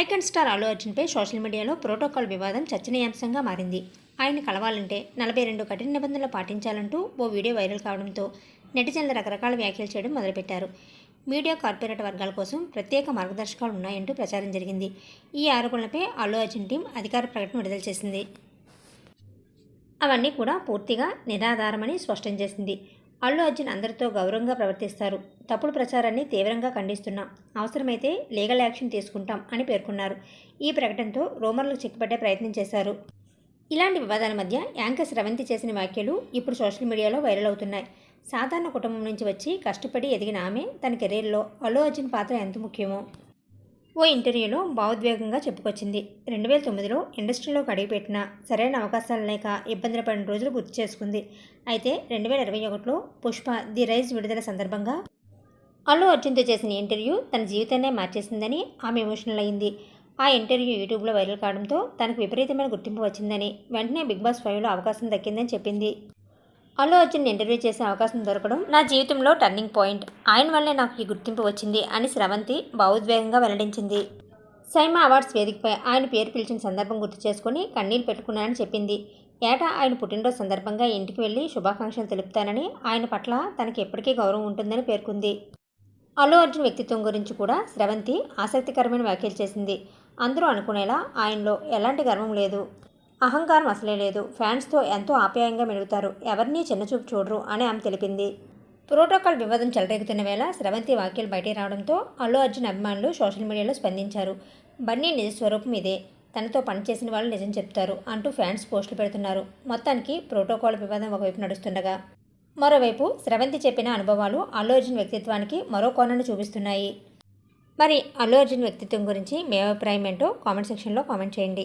icon star Allu అర్జున్పై social మీడియాలో protocol వివాదం చర్చనీయాంశంగా మారింది ఆయన కలవాలంటే నలభై రెండు కఠిన నిబంధనలు పాటించాలంటూ ఓ వీడియో వైరల్ కావడంతో నెటిజన్లు రకరకాల వ్యాఖ్యలు చేయడం మొదలుపెట్టారు మీడియా కార్పొరేట్ వర్గాల కోసం ప్రత్యేక మార్గదర్శకాలు ఉన్నాయంటూ ప్రచారం జరిగింది ఈ ఆరోపణలపై అల్లు అర్జున్ టీం అధికార ప్రకటన విడుదల చేసింది అవన్నీ కూడా పూర్తిగా నిరాధారమని స్పష్టం చేసింది అల్లు అర్జున్ అందరితో గౌరవంగా ప్రవర్తిస్తారు తప్పుడు ప్రచారాన్ని తీవ్రంగా ఖండిస్తున్నాం అవసరమైతే లీగల్ యాక్షన్ తీసుకుంటాం అని పేర్కొన్నారు ఈ ప్రకటనతో రోమర్లు చిక్కుపడే ప్రయత్నం చేశారు ఇలాంటి వివాదాల మధ్య యాంకర్ స్రవంతి చేసిన వ్యాఖ్యలు ఇప్పుడు సోషల్ మీడియాలో వైరల్ అవుతున్నాయి సాధారణ కుటుంబం నుంచి వచ్చి కష్టపడి ఎదిగిన ఆమె తన కెరీర్లో అల్లు అర్జున్ పాత్ర ఎంత ముఖ్యమో ఓ ఇంటర్వ్యూలో భావోద్వేగంగా చెప్పుకొచ్చింది రెండు వేల తొమ్మిదిలో ఇండస్ట్రీలోకి అడుగుపెట్టిన సరైన అవకాశాలు లేక ఇబ్బందులు పడిన రోజులు గుర్తు చేసుకుంది అయితే రెండు వేల ఇరవై ఒకటిలో పుష్ప ది రైజ్ విడుదల సందర్భంగా అల్లు అర్జున్తో చేసిన ఇంటర్వ్యూ తన జీవితాన్నే మార్చేసిందని ఆమె ఎమోషనల్ అయింది ఆ ఇంటర్వ్యూ యూట్యూబ్లో వైరల్ కావడంతో తనకు విపరీతమైన గుర్తింపు వచ్చిందని వెంటనే బిగ్ బాస్ ఫైవ్లో అవకాశం దక్కిందని చెప్పింది అల్లు అర్జున్ ఇంటర్వ్యూ చేసే అవకాశం దొరకడం నా జీవితంలో టర్నింగ్ పాయింట్ ఆయన వల్లే నాకు ఈ గుర్తింపు వచ్చింది అని స్రవంతి భావోద్వేగంగా వెల్లడించింది సైమా అవార్డ్స్ వేదికపై ఆయన పేరు పిలిచిన సందర్భం గుర్తు చేసుకుని కన్నీళ్లు పెట్టుకున్నానని చెప్పింది ఏటా ఆయన పుట్టినరోజు సందర్భంగా ఇంటికి వెళ్ళి శుభాకాంక్షలు తెలుపుతానని ఆయన పట్ల తనకి ఎప్పటికీ గౌరవం ఉంటుందని పేర్కొంది అల్లు అర్జున్ వ్యక్తిత్వం గురించి కూడా స్రవంతి ఆసక్తికరమైన వ్యాఖ్యలు చేసింది అందరూ అనుకునేలా ఆయనలో ఎలాంటి గర్వం లేదు అహంకారం అసలే లేదు ఫ్యాన్స్తో ఎంతో ఆప్యాయంగా మెలుగుతారు ఎవరినీ చిన్నచూపు చూడరు అని ఆమె తెలిపింది ప్రోటోకాల్ వివాదం చెలరేగుతున్న వేళ స్రవంతి వ్యాఖ్యలు బయటికి రావడంతో అల్లు అర్జున్ అభిమానులు సోషల్ మీడియాలో స్పందించారు బన్నీ నిజ స్వరూపం ఇదే తనతో పనిచేసిన వాళ్ళు నిజం చెప్తారు అంటూ ఫ్యాన్స్ పోస్టులు పెడుతున్నారు మొత్తానికి ప్రోటోకాల్ వివాదం ఒకవైపు నడుస్తుండగా మరోవైపు స్రవంతి చెప్పిన అనుభవాలు అల్లు అర్జున్ వ్యక్తిత్వానికి మరో కోణను చూపిస్తున్నాయి మరి అల్లు అర్జున్ వ్యక్తిత్వం గురించి మీ అభిప్రాయం ఏంటో కామెంట్ సెక్షన్లో కామెంట్ చేయండి